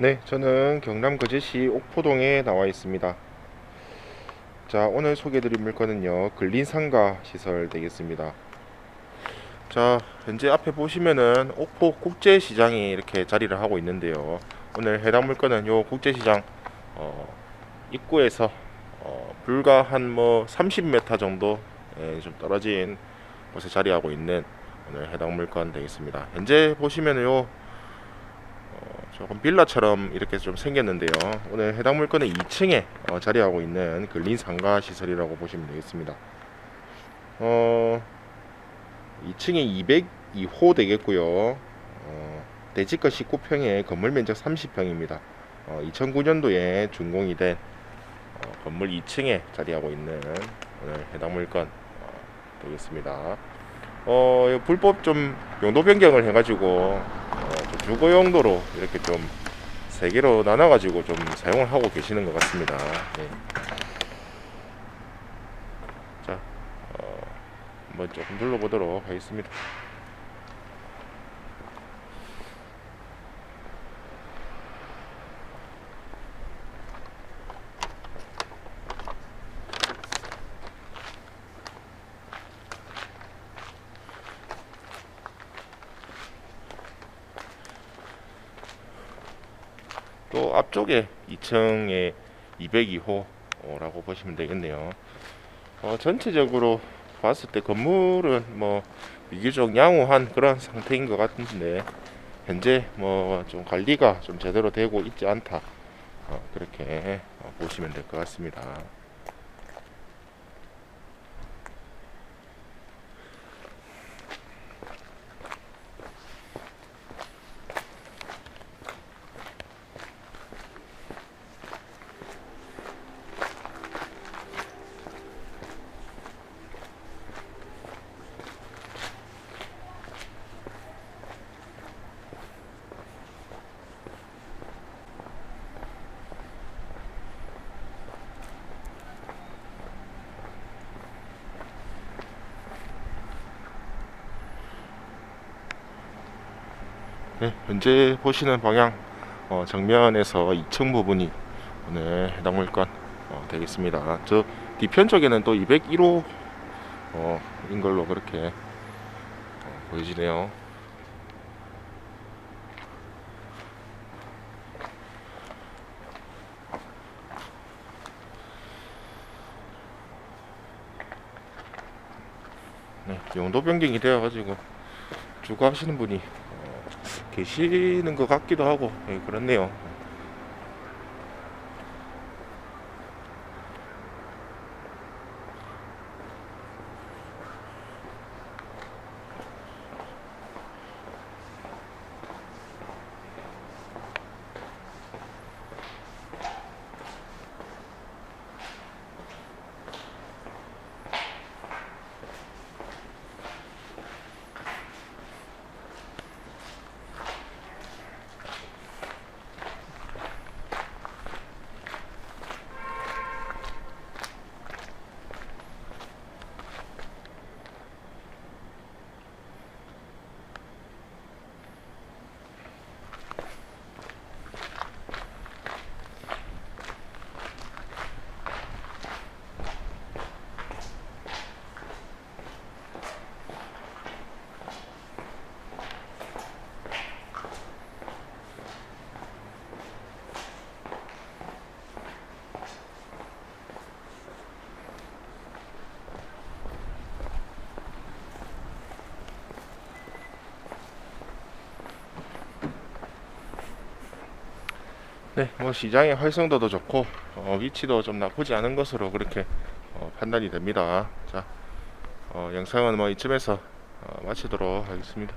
네, 저는 경남 거제시 옥포동에 나와 있습니다. 자, 오늘 소개드릴 물건은요, 근린상가 시설 되겠습니다. 자, 현재 앞에 보시면은 옥포 국제시장이 이렇게 자리를 하고 있는데요. 오늘 해당 물건은 요 국제시장 어, 입구에서 어, 불과 한 뭐 30m 정도 예, 좀 떨어진 곳에 자리하고 있는 오늘 해당 물건 되겠습니다. 현재 보시면은 요 어, 조금 빌라처럼 이렇게 좀 생겼는데요. 오늘 해당 물건은 2층에 어, 자리하고 있는 근린 상가 시설이라고 보시면 되겠습니다. 어, 2층에 202호 되겠고요. 어, 대지가 19평에 건물 면적 30평입니다. 어, 2009년도에 준공이 된 어, 건물 2층에 자리하고 있는 오늘 해당 물건 어, 되겠습니다. 어, 이 불법 좀 용도 변경을 해가지고 어, 좀 주거 용도로 이렇게 좀 세 개로 나눠 가지고 좀 사용을 하고 계시는 것 같습니다. 네. 자, 어, 한번 조금 눌러보도록 하겠습니다. 또 앞쪽에 2층에 202호라고 보시면 되겠네요. 어, 전체적으로 봤을 때 건물은 뭐 비교적 양호한 그런 상태인 것 같은데 현재 뭐 좀 관리가 좀 제대로 되고 있지 않다 어, 그렇게 어, 보시면 될 것 같습니다. 네, 현재 보시는 방향 어, 정면에서 2층 부분이 오늘 해당 물건 어, 되겠습니다. 저 뒤편 쪽에는 또 201호 어, 인 걸로 그렇게 어, 보여지네요. 네, 용도 변경이 되어가지고 주거 하시는 분이 어, 계시는 것 같기도 하고 예, 그렇네요. 네, 뭐 시장의 활성도도 좋고 어, 위치도 좀 나쁘지 않은 것으로 그렇게 어, 판단이 됩니다. 자, 어, 영상은 뭐 이쯤에서 어, 마치도록 하겠습니다.